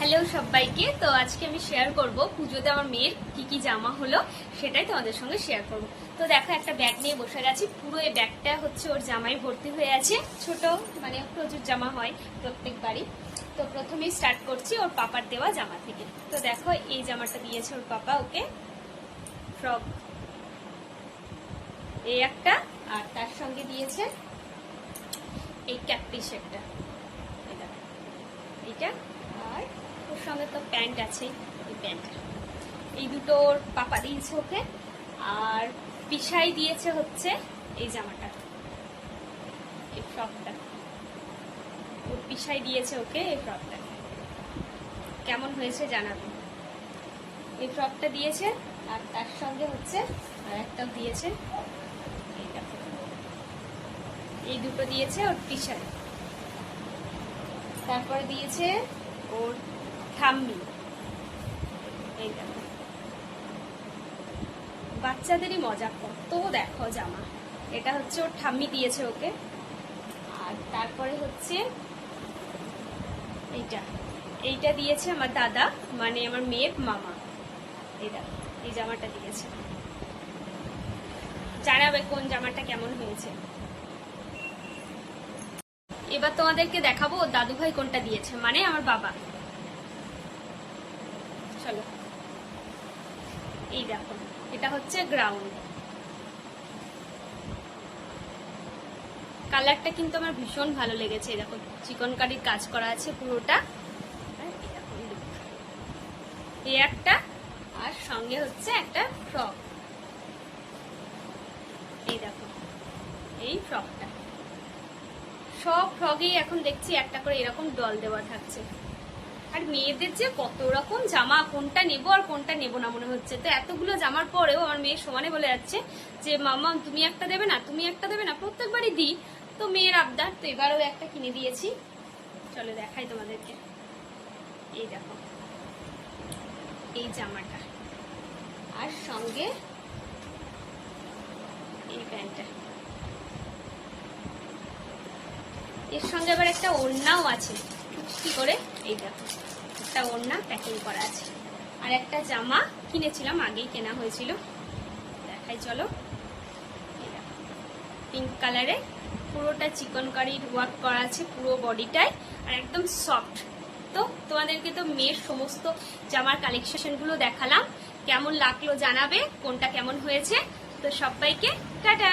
Hello সবাইকে। তো আজকে আমি শেয়ার করব পুজোতে আমার মেয়ের কি কি জামা হলো, সেটাই তোমাদের সঙ্গে শেয়ার করব। তো দেখো, একটা ব্যাগ নিয়ে বসে গেছি। পুরো এই ব্যাগটা হচ্ছে ওর জামাই ভর্তি হয়ে আছে। ছোট মানে প্রচুর জামা হয় প্রত্যেকবারই তো প্রথমেই স্টার্ট করছি ওর পাপার দেওয়া জামা থেকে। তো দেখো, এই জামাটা দিয়েছে ওর পাপা ওকে। ফ্রক এই একটা, আর তার সঙ্গে দিয়েছে এই ক্যাপটি সেটটা এই দেখো। এইটা আর ওর সঙ্গে তো প্যান্ট আছে, এই প্যান্ট এই দুটো ওর পাপা দিয়েছে ওকে, আর পিসাই দিয়েছে হচ্ছে এই জামাটা, এই ফ্রকটা। ওর পিসাই দিয়েছে ওকে এই ফ্রকটা। কেমন হয়েছে জানাবে। এই ফ্রকটা দিয়েছে, আর তার সঙ্গে হচ্ছে আর একটাও দিয়েছে। এই দুটো দিয়েছে ওর পিসাই। তারপরে দিয়েছে ঠাম্মি বাচ্চাদেরই মজা। কত দেখো জামা। এটা হচ্ছে ওর ঠাম্মি দিয়েছে ওকে। আর তারপরে হচ্ছে এইটা। এইটা দিয়েছে আমার দাদা মানে আমার মেয়ের মামা। এই এই জামাটা দিয়েছে। জানাবে কোন জামাটা কেমন হয়েছে। এবার তোমাদেরকে দেখাবো দাদু ভাই কোনটা দিয়েছে মানে আমার বাবা। চলো। এই দেখো, এটা হচ্ছে গ্রাউন্ড কালারটা কিন্তু আমার ভীষণ ভালো লেগেছে। দেখো, চিকন কারির কাজ করা আছে পুরোটা। এই একটা, আর সঙ্গে হচ্ছে একটা ফ্রক এই দেখো, এই ফ্রকটা সব ফ্রগেই এখন দেখছি একটা করে এরকম ডল দেওয়া থাকছে। আর মেয়েদের যে কত রকম জামা, কোনটা নেব আর কোনটা নেব না মনে হচ্ছে। তো এতগুলো জামার পরেও আমার মেয়ে সমানে বলে যাচ্ছে যে মামা তুমি একটা দেবে না, তুমি একটা দেবে না, প্রত্যেকবারই দিই। তো মেয়ের আবদার, তো এবারও একটা কিনে দিয়েছি। চলো দেখাই তোমাদেরকে। এই দেখো, এই জামাটা। আর সঙ্গে এই প্যান্টটা। এর সঙ্গে আবার একটা ওড়নাও আছে, কি করে? এই দেখো। একটা ওড়না প্যাকিং করা আছে। আর একটা জামা কিনেছিলাম, আগেই কেনা হয়েছিল। দেখাই, চলো। পিঙ্ক কালারে পুরোটা চিকন কারির ওয়ার্ক করা আছে পুরো বডিটায়, আর একদম সফট তো তোমাদেরকে তো মেয়ের সমস্ত জামার কালেকশনগুলো দেখালাম। কেমন লাগল জানাবে, কোনটা কেমন হয়েছে? তো সবাইকে, টাটা!